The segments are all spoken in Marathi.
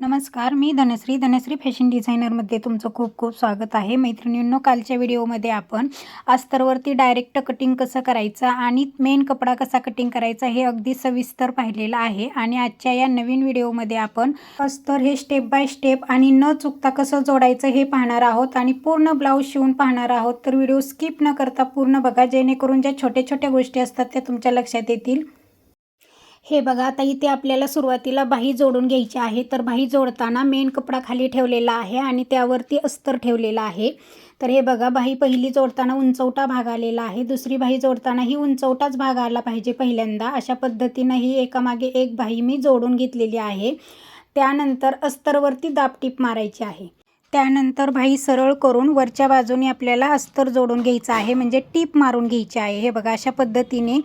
नमस्कार मी धनश्री. धनश्री फॅशन डिझायनरमध्ये तुमचं खूप खूप स्वागत आहे. मैत्रिणींनो कालच्या व्हिडिओमध्ये आपण अस्तरवरती डायरेक्ट कटिंग कसं करायचं आणि मेन कपडा कसा कटिंग करायचा हे अगदी सविस्तर पाहिलेलं आहे. आणि आजच्या या नवीन व्हिडिओमध्ये आपण अस्तर हे स्टेप बाय स्टेप आणि न चुकता कसं जोडायचं हे पाहणार आहोत आणि पूर्ण ब्लाऊज शिवून पाहणार आहोत. तर व्हिडिओ स्किप न करता पूर्ण बघा जेणेकरून ज्या छोट्या छोट्या गोष्टी असतात त्या तुमच्या लक्षात येतील. हे बघा आता इथे आपल्याला सुरुवातीला बाही जोडून घ्यायची आहे. तर बाही जोडताना मेन कपडा खाली ठेवलेला आहे आणि त्यावरती अस्तर ठेवलेला आहे. तर हे बघा बाही पहिली जोडताना उंचवटा भाग आलेला आहे. दुसरी बाही जोडताना ही उंचवटाच भाग आला पाहिजे पहिल्यांदा. अशा पद्धतीनं ही एकामागे एक बाही मी जोडून घेतलेली आहे. त्यानंतर अस्तरवरती दापटीप मारायची आहे. त्यानंतर भाई सरळ करून वरच्या बाजूने आपल्याला अस्तर जोडून घ्यायचं आहे म्हणजे टीप मारून घ्यायची आहे. हे बघा अशा पद्धतीने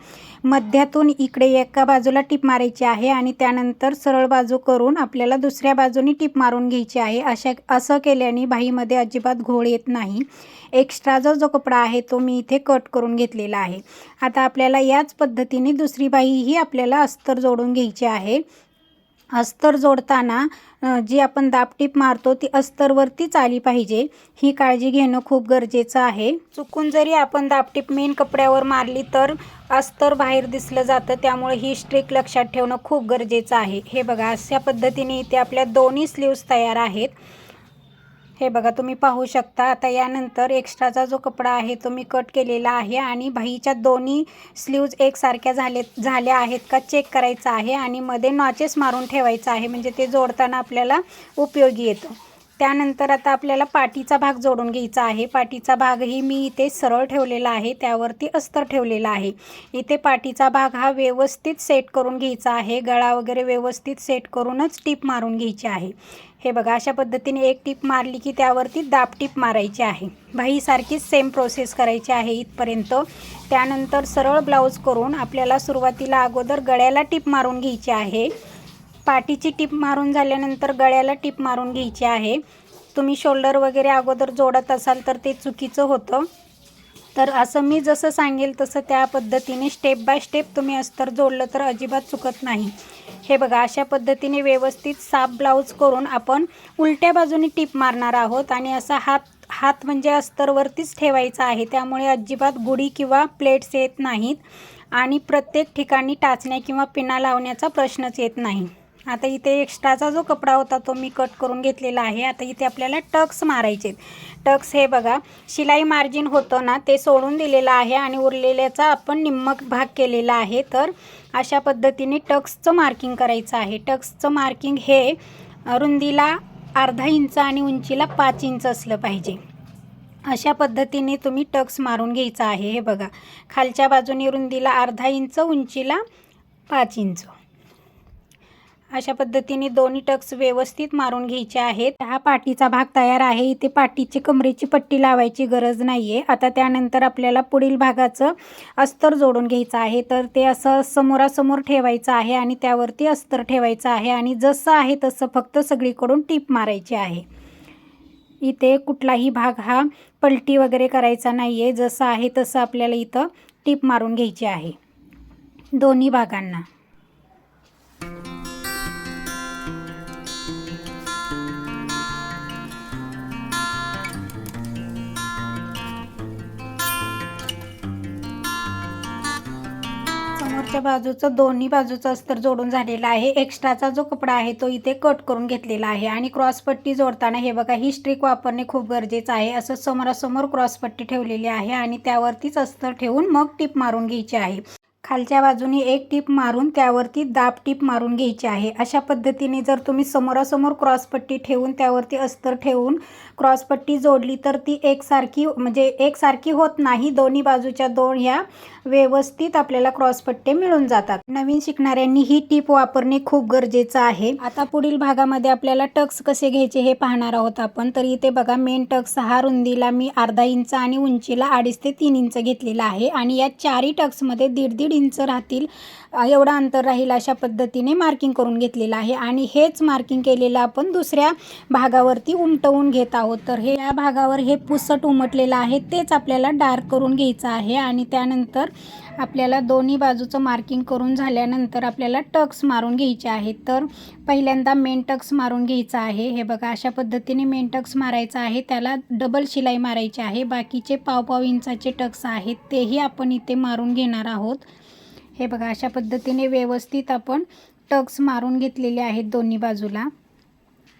मध्यातून इकडे एका बाजूला टीप मारायची आहे आणि त्यानंतर सरळ बाजू करून आपल्याला दुसऱ्या बाजूने टीप मारून घ्यायची आहे. अशा असं केल्याने भाईमध्ये अजिबात घोळ येत नाही. एक्स्ट्राचा जो कपडा आहे तो मी इथे कट करून घेतलेला आहे. आता आपल्याला याच पद्धतीने दुसरी बाईही आपल्याला अस्तर जोडून घ्यायची आहे. अस्तर जोडताना जी आपण दापटीप मारतो ती अस्तरवरतीच आली पाहिजे. ही काळजी घेणं खूप गरजेचं आहे. चुकून जरी आपण दापटीप मेन कपड्यावर मारली तर अस्तर बाहेर दिसलं जातं. त्यामुळे ही स्ट्रिक लक्षात ठेवणं खूप गरजेचं आहे. हे बघा अशा पद्धतीने इथे आपल्या दोन्ही स्लीव्स तयार आहेत. हे बघा तुम्ही पाहू शकता आता यानंतर एक्स्ट्राचा जो कपडा आहे तो मी कट केलेला आहे आणि बाहीच्या दोन्ही स्लीव्ज एकसारख्या झाले झाल्या आहेत का चेक करायचा आहे आणि मध्ये नॉचेस मारून ठेवायचा आहे म्हणजे ते जोडताना आपल्याला उपयोगी येतं. त्यानंतर आता आपल्याला पाठीचा भाग जोडून घ्यायचा आहे. पाठीचा भागही मी इथे सरळ ठेवलेला आहे. त्यावरती अस्तर ठेवलेला आहे. इथे पाठीचा भाग हा व्यवस्थित सेट करून घ्यायचा आहे. गळा वगैरे व्यवस्थित सेट करूनच टीप मारून घ्यायची आहे. हे बघा अशा पद्धतीने एक टीप मारली की त्यावरती दाब टीप मारायची आहे. भाईसारखीच सेम प्रोसेस करायची आहे इथपर्यंत. त्यानंतर सरळ ब्लाऊज करून आपल्याला सुरुवातीला अगोदर गळ्याला टीप मारून घ्यायची आहे. पाठीची टीप मारून झाल्यानंतर गळ्याला टीप मारून घ्यायची आहे. तुम्ही शोल्डर वगैरे अगोदर जोडत असाल तर ते चुकीचं होतं. तर असं मी जसं सांगेल तसं त्या पद्धतीने स्टेप बाय स्टेप तुम्ही अस्तर जोडलं तर अजिबात चुकत नाही. हे बघा अशा पद्धतीने व्यवस्थित साफ ब्लाऊज करून आपण उलट्या बाजूने टीप मारणार आहोत आणि असा हात हात म्हणजे अस्तरवरतीच ठेवायचा आहे. त्यामुळे अजिबात गुढी किंवा प्लेट्स येत नाहीत आणि प्रत्येक ठिकाणी टाचण्या किंवा पिना लावण्याचा प्रश्नच येत नाही. आता इथे एक्स्ट्राचा जो कपडा होता तो मी कट करून घेतलेला आहे. आता इथे आपल्याला टक्स मारायचे टक्स हे बघा शिलाई मार्जिन होतं ना ते सोडून दिलेलं आहे आणि उरलेल्याचा आपण निम्मक भाग केलेला आहे. तर अशा पद्धतीने टक्सचं मार्किंग करायचं आहे. टक्सचं मार्किंग हे रुंदीला अर्धा इंच आणि उंचीला पाच इंच असलं पाहिजे. अशा पद्धतीने तुम्ही टक्स मारून घ्यायचा आहे. हे बघा खालच्या बाजूने रुंदीला अर्धा इंच उंचीला पाच इंच. अशा पद्धतीने दोन्ही टक्स व्यवस्थित मारून घ्यायचे आहेत. हा पाठीचा भाग तयार आहे. इथे पाठीची कमरेची पट्टी लावायची गरज नाही आहे आता त्यानंतर आपल्याला पुढील भागाचं अस्तर जोडून घ्यायचं आहे. तर ते असं समोरासमोर ठेवायचं आहे आणि त्यावरती अस्तर ठेवायचं आहे आणि जसं आहे तसं फक्त सगळीकडून टीप मारायची आहे. इथे कुठलाही भाग हा पलटी वगैरे करायचा नाही आहे जसं आहे तसं आपल्याला इथं टीप मारून घ्यायची आहे. दोन्ही भागांना. मागच्या बाजूचं दोन्ही बाजूचं अस्तर जोडून झालेलं आहे. एक्स्ट्राचा जो कपडा आहे तो इथे कट करून घेतलेला आहे. आणि क्रॉसपट्टी जोडताना हे बघा ही स्ट्रिक वापरणे खूप गरजेचं आहे. असं समोरासमोर क्रॉसपट्टी ठेवलेली आहे आणि त्यावरतीच अस्तर ठेवून मग टीप मारून घ्यायची आहे. खालच्या बाजूने एक टीप मारून त्यावरती दाब टीप मारून घ्यायची आहे. अशा पद्धतीने जर तुम्ही समोरासमोर क्रॉसपट्टी ठेवून त्यावरती अस्तर ठेवून क्रॉसपट्टी जोडली तर ती एकसारखी म्हणजे एकसारखी होत नाही. दोन्ही बाजूच्या दोन ह्या व्यवस्थित आपल्याला क्रॉसपट्टे मिळून जातात. नवीन शिकणाऱ्यांनी ही टीप वापरणे खूप गरजेचं आहे. आता पुढील भागामध्ये आपल्याला टक्स कसे घ्यायचे हे पाहणार आहोत आपण. तर इथे बघा मेन टक्स हा रुंदीला मी अर्धा इंच आणि उंचीला अडीच ते तीन इंच घेतलेला आहे. आणि या चारही टक्समध्ये दीड दीड इंच राहतील. एवढं अंतर राहील अशा पद्धतीने मार्किंग करून घेतलेलं आहे. आणि हेच मार्किंग केलेलं आपण दुसऱ्या भागावरती उमटवून घेत आहोत. तर हे या भागावर हे पुसट उमटलेलं आहे. तेच आपल्याला डार्क करून घ्यायचं आहे. आणि त्यानंतर आपल्याला दोन्ही बाजूचं मार्किंग करून झाल्यानंतर आपल्याला टक्स मारून घ्यायचे आहेत. तर पहिल्यांदा मेन टक्स मारून घ्यायचा आहे. हे बघा अशा पद्धतीने मेन टक्स मारायचा आहे. त्याला डबल शिलाई मारायची आहे. बाकीचे पाव पाव इंचाचे टक्स आहेत. तेही आपण इथे मारून घेणार आहोत. हे बघा अशा पद्धतीने व्यवस्थित आपण टक्स मारून घेतलेले आहेत दोन्ही बाजूला.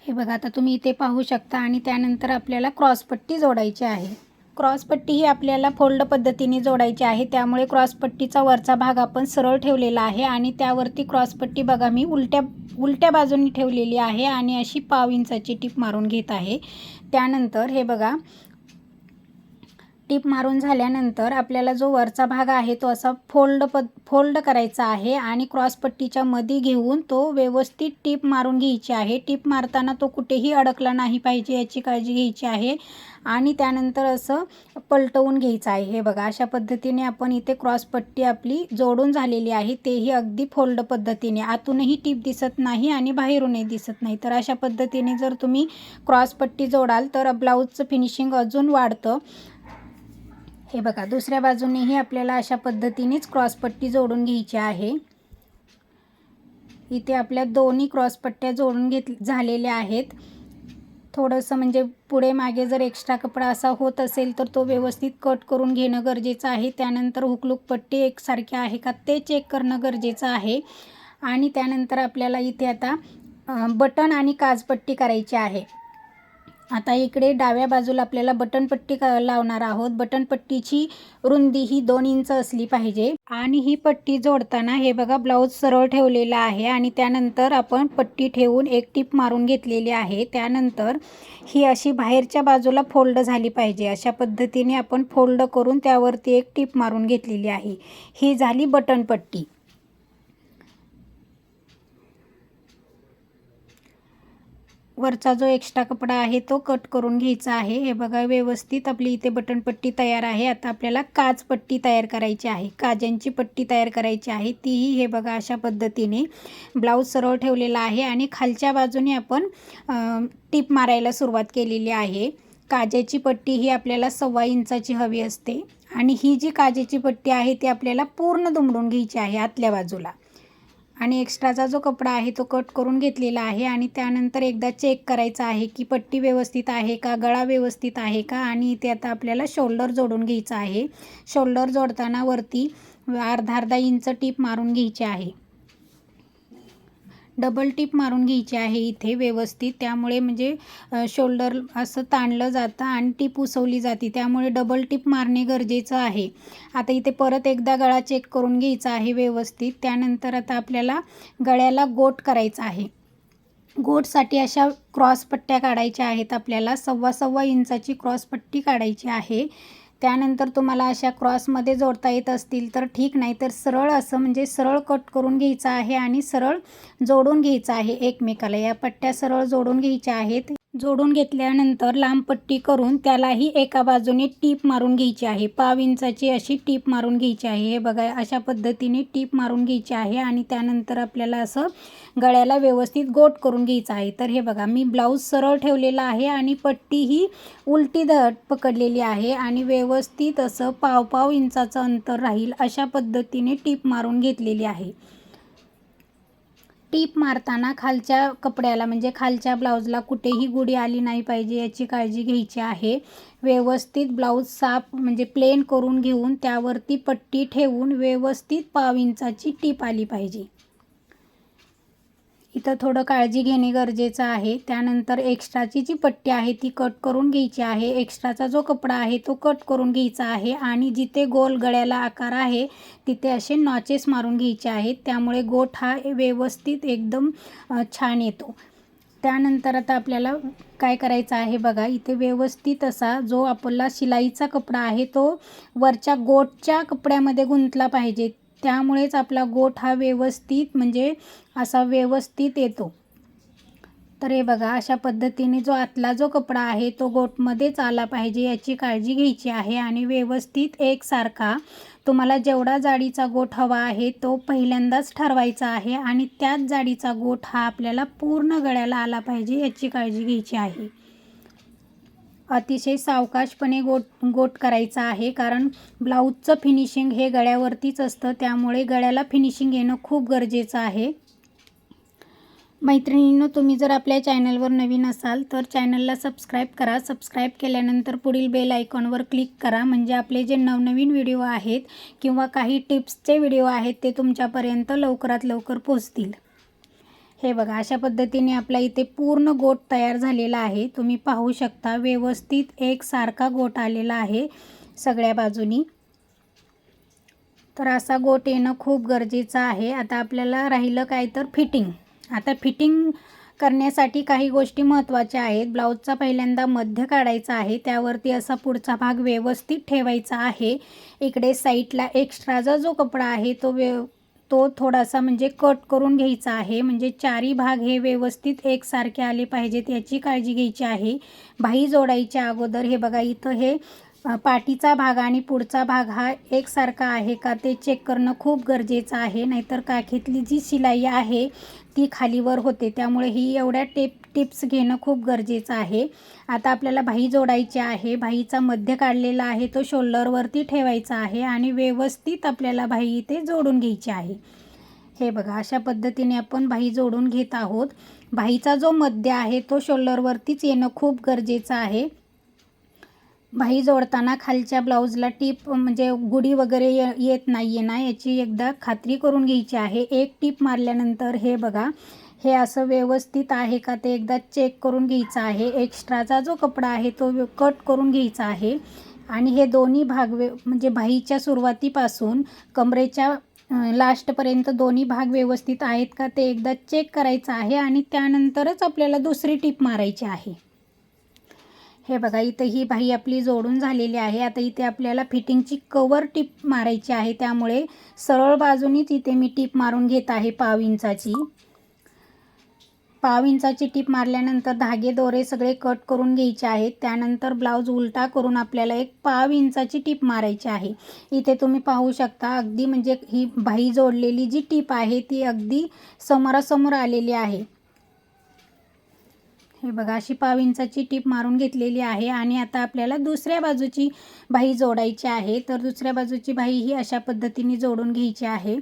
हे बघा आता तुम्ही इथे पाहू शकता आणि त्यानंतर आपल्याला क्रॉसपट्टी जोडायची आहे. क्रॉसपट्टी ही आपल्याला फोल्ड पद्धतीने जोडायची आहे. त्यामुळे क्रॉसपट्टीचा वरचा भाग आपण सरळ ठेवलेला आहे आणि त्यावरती क्रॉसपट्टी बघा मी उलट्या उलट्या बाजूनी ठेवलेली आहे आणि अशी पाव इंचाची टीप मारून घेत आहे. त्यानंतर हे बघा टीप मारून झाल्यानंतर आपल्याला जो वरचा भाग आहे तो असा फोल्ड पद फोल्ड करायचा आहे आणि क्रॉसपट्टीच्या मध्ये घेऊन तो व्यवस्थित टीप मारून घ्यायची आहे. टीप मारताना तो कुठेही अडकला नाही पाहिजे याची काळजी घ्यायची आहे आणि त्यानंतर असं पलटवून घ्यायचं आहे. हे बघा अशा पद्धतीने आपण इथे क्रॉसपट्टी आपली जोडून झालेली आहे. तेही अगदी फोल्ड पद्धतीने. आतूनही टीप दिसत नाही आणि बाहेरूनही दिसत नाही. तर अशा पद्धतीने जर तुम्ही क्रॉसपट्टी जोडाल तर ब्लाऊजचं फिनिशिंग अजून वाढतं. हे बघा दुसऱ्या बाजूनेही आपल्याला अशा पद्धतीनेच क्रॉसपट्टी जोडून घ्यायची आहे. इथे आपल्या दोन्ही क्रॉसपट्ट्या जोडून घेत झालेल्या आहेत. थोडंसं म्हणजे पुढे मागे जर एक्स्ट्रा कपडा असा होत असेल तर तो व्यवस्थित कट करून घेणं गरजेचं आहे. त्यानंतर हुकलूक पट्टी एकसारखी आहे का ते चेक करणं गरजेचं आहे. आणि त्यानंतर आपल्याला इथे आता बटन आणि काजपट्टी करायची आहे. आता इकडे डाव्या बाजूला आपल्याला बटनपट्टी लावणार आहोत. बटनपट्टीची रुंदी ही दोन इंच असली पाहिजे. आणि ही पट्टी जोडताना हे बघा ब्लाऊज सरळ ठेवलेला आहे आणि त्यानंतर आपण पट्टी ठेवून एक टीप मारून घेतलेली आहे. त्यानंतर ही अशी बाहेरच्या बाजूला फोल्ड झाली पाहिजे. अशा पद्धतीने आपण फोल्ड करून त्यावरती एक टीप मारून घेतलेली आहे. ही झाली बटनपट्टी वरचा जो एक्स्ट्रा कपडा आहे तो कट करून घ्यायचा आहे. हे बघा व्यवस्थित आपली इथे बटनपट्टी तयार आहे. आता आपल्याला काजपट्टी तयार करायची आहे. काजांची पट्टी तयार करायची आहे. तीही हे बघा अशा पद्धतीने ब्लाऊज सरळ ठेवलेला आहे आणि खालच्या बाजूने आपण टीप मारायला सुरुवात केलेली आहे. काजाची पट्टी ही आपल्याला सव्वा इंचाची हवी असते. आणि ही जी काजेची पट्टी आहे ती आपल्याला पूर्ण दुमडून घ्यायची आहे आतल्या बाजूला. आणि एक्स्ट्राचा जो कपडा आहे तो कट करून घेतलेला आहे आणि त्यानंतर एकदा चेक करायचा आहे की पट्टी व्यवस्थित आहे का गळा व्यवस्थित आहे का आणि इथे आता आपल्याला शोल्डर जोडून घ्यायचं आहे. शोल्डर जोडताना वरती अर्धा अर्धा इंच टीप मारून घ्यायची आहे. डबल टीप मारून घ्यायची आहे इथे व्यवस्थित. त्यामुळे म्हणजे शोल्डर असं ताणलं जातं आणि टीप उसवली जाते. त्यामुळे डबल टीप मारणे गरजेचं आहे. आता इथे परत एकदा गळा चेक करून घ्यायचा आहे व्यवस्थित. त्यानंतर आता आपल्याला गळ्याला गोट करायचा आहे. गोटसाठी अशा क्रॉस पट्ट्या काढायच्या आहेत आपल्याला. सव्वा सव्वा इंचाची क्रॉस पट्टी काढायची आहे. त्यानंतर तुम्हाला अशा क्रॉसमध्ये जोडता येत असतील तर ठीक नाही तर सरळ असं म्हणजे सरळ कट करून घ्यायचं आहे आणि सरळ जोडून घ्यायचं आहे एकमेकाला. या पट्ट्या सरळ जोडून घ्यायच्या आहेत. जोडून घेतल्यानंतर लांब पट्टी करून त्यालाही एका बाजूने टीप मारून घ्यायची आहे. पाव इंचाची अशी टीप मारून घ्यायची आहे. हे बघा अशा पद्धतीने टीप मारून घ्यायची आहे आणि त्यानंतर आपल्याला असं गळ्याला व्यवस्थित गोट करून घ्यायचं आहे. तर हे बघा मी ब्लाऊज सरळ ठेवलेला आहे आणि पट्टी ही उलटी द पकडलेली आहे आणि व्यवस्थित असं पाव पाव इंचाचं अंतर राहील अशा पद्धतीने टीप मारून घेतलेली आहे. टीप मारताना खालच्या कपड्याला म्हणजे खालच्या ब्लाऊजला कुठेही गुढी आली नाही पाहिजे याची काळजी घ्यायची आहे. व्यवस्थित ब्लाऊज साफ म्हणजे प्लेन करून घेऊन त्यावरती पट्टी ठेवून व्यवस्थित पाव इंचाची टीप आली पाहिजे. इथं थोडं काळजी घेणे गरजेचं आहे. त्यानंतर एक्स्ट्राची जी पट्टी आहे ती कट करून घ्यायची आहे. एक्स्ट्राचा जो कपडा आहे तो कट करून घ्यायचा आहे. आणि जिथे गोल गळ्याला आकार आहे तिथे असे नॉचेस मारून घ्यायचे आहेत. त्यामुळे गोठ हा व्यवस्थित एकदम छान येतो. त्यानंतर आता आपल्याला काय करायचं आहे बघा इथे व्यवस्थित असा जो आपला शिलाईचा कपडा आहे तो वरच्या गोटच्या कपड्यामध्ये गुंतला पाहिजे. त्यामुळेच आपला गोठ हा व्यवस्थित म्हणजे असा व्यवस्थित येतो. तर हे बघा अशा पद्धतीने जो आतला जो कपडा आहे तो गोटमध्येच आला पाहिजे याची काळजी घ्यायची आहे आणि व्यवस्थित एकसारखा तुम्हाला जेवढा जाडीचा गोठ हवा आहे तो पहिल्यांदाच ठरवायचा आहे आणि त्याच जाडीचा गोठ हा आपल्याला पूर्ण गळ्याला आला पाहिजे याची काळजी घ्यायची आहे. अतिशय सावकाशपणे गोट गोट करायचा आहे कारण ब्लाऊजचं फिनिशिंग हे गळ्यावरतीच असतं त्यामुळे गळ्याला फिनिशिंग येणं खूप गरजेचं आहे. मैत्रिणींनो तुम्ही जर आपल्या चॅनलवर नवीन असाल तर चॅनलला सबस्क्राईब करा. सबस्क्राईब केल्यानंतर पुढील बेल आयकॉनवर क्लिक करा. म्हणजे आपले जे नवनवीन व्हिडिओ आहेत किंवा काही टिप्सचे व्हिडिओ आहेत ते तुमच्यापर्यंत लवकरात लवकर पोचतील हे बघा अशा पद्धतीने आपला इथे पूर्ण गोट तयार झालेला आहे. तुम्ही पाहू शकता व्यवस्थित एक सारखा गोट आलेला आहे सगळ्या बाजूनी. तर असा गोट येणं खूप गरजेचं आहे. आता आपल्याला राहिलं काय तर फिटिंग. आता फिटिंग करण्यासाठी काही गोष्टी महत्त्वाच्या आहेत. ब्लाऊजचा पहिल्यांदा मध्य काढायचा आहे. त्यावरती असा पुढचा भाग व्यवस्थित ठेवायचा आहे. इकडे साईडला एक्स्ट्राचा जो कपडा आहे तो व्यव तो थोडासा म्हणजे कट करून घ्यायचा आहे. म्हणजे चारी भाग हे व्यवस्थित एकसारखे आले पाहिजेत याची काळजी घ्यायची आहे. भाई जोडायच्या अगोदर हे बघा इथं हे पाठीचा भाग आणि पुढचा भाग हा एकसारखा आहे का ते चेक करणं खूप गरजेचं आहे. नाहीतर काखेतली जी शिलाई आहे ती खालीवर होते. त्यामुळे ही एवढ्या टेप टिप्स घेणं खूप गरजेचं आहे. आता आपल्याला भाई जोडायची आहे भाईचा मध्य काढलेला आहे तो शोल्डरवरती ठेवायचा आहे आणि व्यवस्थित आपल्याला भाई इथे जोडून घ्यायची आहे. हे बघा अशा पद्धतीने आपण भाई जोडून घेत आहोत. भाईचा जो मध्य आहे तो शोल्डरवरतीच येणं खूप गरजेचं आहे. भाई जोडताना खालच्या ब्लाऊजला टीप म्हणजे गुढी वगैरे ये येत नाही आहे ना याची एकदा खात्री करून घ्यायची आहे. एक टीप मारल्यानंतर हे बघा हे असं व्यवस्थित आहे का ते एकदा चेक करून घ्यायचं आहे. एक्स्ट्राचा जो कपडा आहे तो कट करून घ्यायचा आहे. आणि हे दोन्ही भाग वे म्हणजे भाईच्या सुरुवातीपासून कमरेच्या लास्टपर्यंत दोन्ही भाग व्यवस्थित आहेत का ते एकदा चेक करायचं आहे आणि त्यानंतरच आपल्याला दुसरी टीप मारायची आहे. हे बघा इथं ही भाई आपली जोडून झालेली आहे. आता इथे आपल्याला फिटिंगची कवर टीप मारायची आहे. त्यामुळे सरळ बाजूनीच इथे मी टीप मारून घेत आहे पाव इंचाची. पाव इंचाची टीप मारल्यानंतर धागे दोरे सगळे कट करून घ्यायचे आहेत. त्यानंतर ब्लाऊज उलटा करून आपल्याला एक पाव इंचाची टीप मारायची आहे. इथे तुम्ही पाहू शकता अगदी म्हणजे ही भाई जोडलेली जी टीप आहे ती अगदी समोरासमोर आलेली आहे. हे बघा अशी पाव इंचाची टीप मारून घेतलेली आहे आणि आता आपल्याला दुसऱ्या बाजूची भाई जोडायची आहे. तर दुसऱ्या बाजूची भाई ही अशा पद्धतीने जोडून घ्यायची आहे.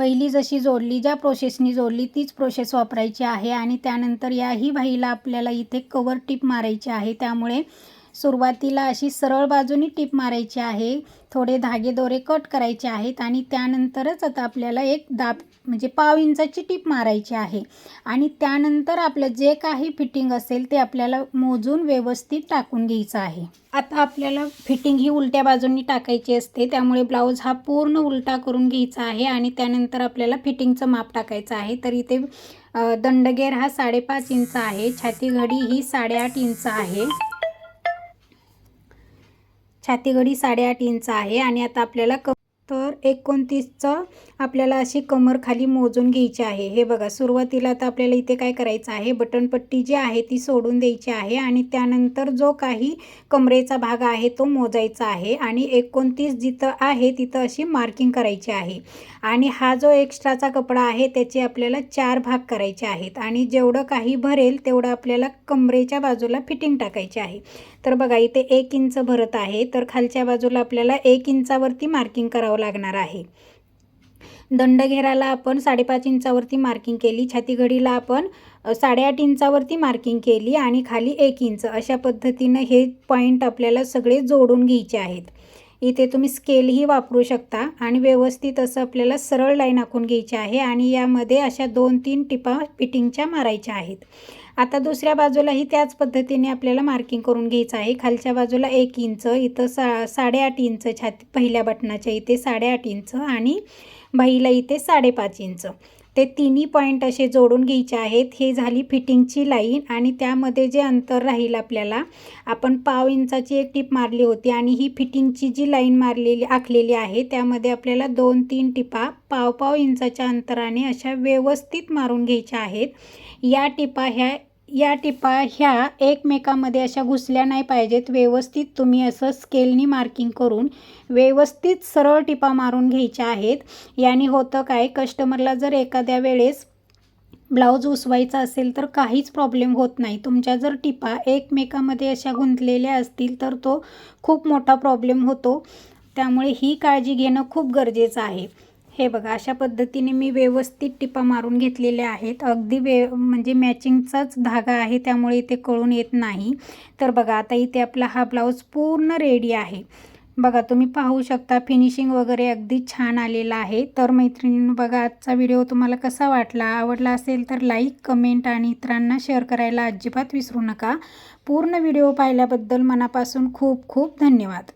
पहिली जशी जोडली ज्या प्रोसेसनी जोडली तीच प्रोसेस वापरायची आहे आणि त्यानंतर याही बाहीला आपल्याला इथे कवर टीप मारायची आहे. त्यामुळे सुरुवातीला अशी सरळ बाजूनी टीप मारायची आहे. थोडे धागे दोरे कट करायचे आहेत आणि त्यानंतरच आता आपल्याला एक दाब म्हणजे पाव इंचाची टीप मारायची आहे. आणि त्यानंतर आपलं जे काही फिटिंग असेल ते आपल्याला मोजून व्यवस्थित टाकून घ्यायचं आहे. आता आपल्याला फिटिंग ही उलट्या बाजूंनी टाकायची असते त्यामुळे ब्लाऊज हा पूर्ण उलटा करून घ्यायचा आहे आणि त्यानंतर आपल्याला फिटिंगचं माप टाकायचं आहे. तर इथे दंडगेर हा साडेपाच इंच आहे छाती घडी ही साडेआठ इंच आहे. छाती घडी साडेआठ इंच आहे आणि आता आपल्याला क तर एकोणतीसचं आपल्याला अशी कमर खाली मोजून घ्यायची आहे. हे बघा सुरुवातीला तर आपल्याला इथे काय करायचं आहे? बटनपट्टी जी आहे ती सोडून द्यायची आहे आणि त्यानंतर जो काही कमरेचा भाग आहे तो मोजायचा आहे आणि एकोणतीस जिथं आहे तिथं अशी मार्किंग करायची आहे. आणि हा जो एक्स्ट्राचा कपडा आहे त्याचे आपल्याला चार भाग करायचे आहेत आणि जेवढं काही भरेल तेवढं आपल्याला कमरेच्या बाजूला फिटिंग टाकायची आहे. तर बघा इथे एक इंच भरत आहे तर खालच्या बाजूला आपल्याला एक इंचावरती मार्किंग करावं लागणार आहे. दंडघेराला आपण साडेपाच इंचावरती मार्किंग केली. छातीघडीला आपण साडेआठ इंचावरती मार्किंग केली आणि खाली एक इंच. अशा पद्धतीनं हे पॉईंट आपल्याला सगळे जोडून घ्यायचे आहेत. इथे तुम्ही स्केलही वापरू शकता आणि व्यवस्थित असं आपल्याला सरळ लाईन आखून घ्यायची आहे आणि यामध्ये अशा दोन तीन टिपा फिटिंगच्या मारायच्या आहेत. आता दुसऱ्या बाजूलाही त्याच पद्धतीने आपल्याला मार्किंग करून घ्यायचं आहे. खालच्या बाजूला एक इंच इथं सा साडेआठ इंच छाती पहिल्या बटनाच्या इथे साडेआठ इंच आणि बाईला इथे साडेपाच इंच. ते तिन्ही पॉईंट असे जोडून घ्यायचे आहेत. हे झाली फिटिंगची लाईन आणि त्यामध्ये जे अंतर राहील आपल्याला आपण पाव इंचाची एक टीप मारली होती आणि ही फिटिंगची जी लाईन मारलेली आखलेली आहे त्यामध्ये आपल्याला दोन तीन टिपा पाव पाव इंचाच्या अंतराने अशा व्यवस्थित मारून घ्यायच्या आहेत. या टिपा ह्या या टिपा ह्या एकमेकामध्ये अशा घुसल्या नाही पाहिजेत. व्यवस्थित तुम्ही असं स्केलनी मार्किंग करून व्यवस्थित सरळ टिपा मारून घ्यायच्या आहेत. याने होतं काय? कस्टमरला जर एखाद्या वेळेस ब्लाऊज उसवायचा असेल तर काहीच प्रॉब्लेम होत नाही. तुमच्या जर टिपा एकमेकामध्ये अशा गुंतलेल्या असतील तर तो खूप मोठा प्रॉब्लेम होतो. त्यामुळे ही काळजी घेणं खूप गरजेचं आहे. हे बघा अशा पद्धतीने मी व्यवस्थित टिपा मारून घेतलेल्या आहेत. अगदी वे म्हणजे मॅचिंगचाच धागा आहे त्यामुळे इथे कळून येत नाही. तर बघा आता इथे आपला हा ब्लाऊज पूर्ण रेडी आहे. बघा तुम्ही पाहू शकता फिनिशिंग वगैरे अगदी छान आलेला आहे. तर मैत्रिणींनो बघा आजचा व्हिडिओ तुम्हाला कसा वाटला? आवडला असेल तर लाईक कमेंट आणि इतरांना शेअर करायला अजिबात विसरू नका. पूर्ण व्हिडिओ पाहिल्याबद्दल मनापासून खूप खूप धन्यवाद.